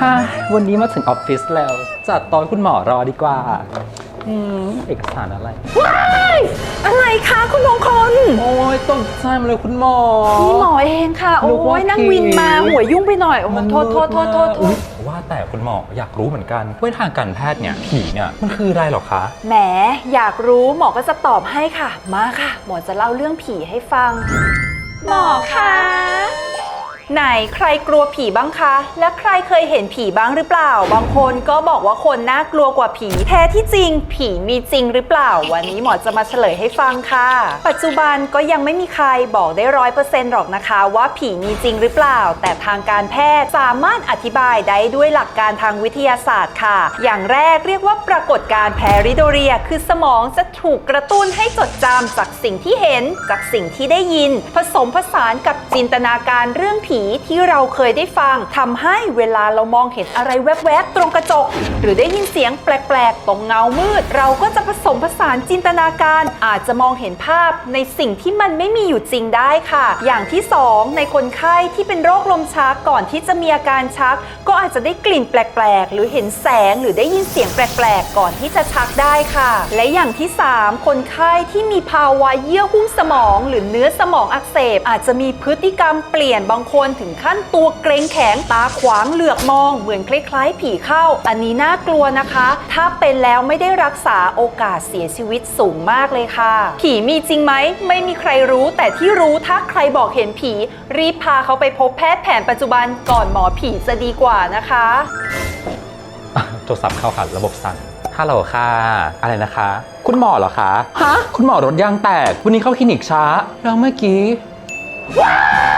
ฮ่าวันนี้มาถึงออฟฟิศแล้ว จัดตอนคุณหมอรอดีกว่า อืม เอกสารอะไรอะไรคะคุณมงคลโอ้ยตกใจมาเลยคุณหมอ นี่หมอเองค่ะนึกโอ้ว่ายนั่งผีวินมาหัวยุ่งไปหน่อย โอ้โหมันโทษโทษโทษโทษโทอุ๊ษยว่าแต่คุณหมออยากรู้เหมือนกันว่าทางการแพทย์เนี่ยผีเนี่ยมันคืออะไรหรอคะ แหมอยากรู้หมอก็จะตอบให้ค่ะ มาค่ะ หมอจะเล่าเรื่องผีให้ฟัง หมอคะ ไหนใครกลัวผีบ้างคะ และใครเคยเห็นผีบ้างหรือเปล่า บางคนก็บอกว่าคนน่ากลัวกว่าผี แท้ที่จริง ผีมีจริงหรือเปล่า วันนี้หมอจะมาเฉลยให้ฟังค่ะ ปัจจุบันก็ยังไม่มีใครบอกได้ร้อยเปอร์เซ็นต์หรอกนะคะว่าผีมีจริงหรือเปล่า แต่ทางการแพทย์สามารถอธิบายได้ด้วยหลักการทางวิทยาศาสตร์ค่ะ อย่างแรกเรียกว่าปรากฏการณ์แพริโดเรีย คือสมองจะถูกกระตุ้นให้จดจำจากสิ่งที่เห็นจากสิ่งที่ได้ยิน ผสมผสานกับจินตนาการเรื่องผีที่เราเคยได้ฟังทำให้เวลาเรามองเห็นอะไรแวบๆ ตรงกระจก หรือได้ยินเสียงแปลกๆ ตรงเงามืด เราก็จะผสมผสานจินตนาการ อาจจะมองเห็นภาพในสิ่งที่มันไม่มีอยู่จริงได้ค่ะ อย่างที่สองในคนไข้ที่เป็นโรคลมชักก่อนที่จะมีอาการชัก ก็อาจจะได้กลิ่นแปลกๆ หรือเห็นแสงหรือได้ยินเสียงแปลกๆ ก่อนที่จะชักได้ค่ะ และอย่างที่ 3 คนไข้ที่มีภาวะเยื่อหุ้มสมอง หรือเนื้อสมองอักเสบ อาจจะมีพฤติกรรมเปลี่ยนบางคนถึงขั้นตัวเกรงแข็งตาขวางเหลือกมอง เหมือนคล้ายๆ ผีเข้า อันนี้น่ากลัวนะคะ ถ้าเป็นแล้วไม่ได้รักษาโอกาสเสียชีวิตสูงมากเลยค่ะ ผีมีจริงไหม ไม่มีใครรู้ แต่ที่รู้ถ้าใครบอกเห็นผี รีบพาเขาไปพบแพทย์แผนปัจจุบันก่อนหมอผีจะดีกว่านะคะโทรศัพท์เข้าค่ะระบบสั่นฮัลโหลค่ะ อะไรนะคะ คุณหมอเหรอคะฮะคุณหมอรถยางแตก วันนี้เข้าคลินิกช้า แล้วเมื่อกี้ว้าย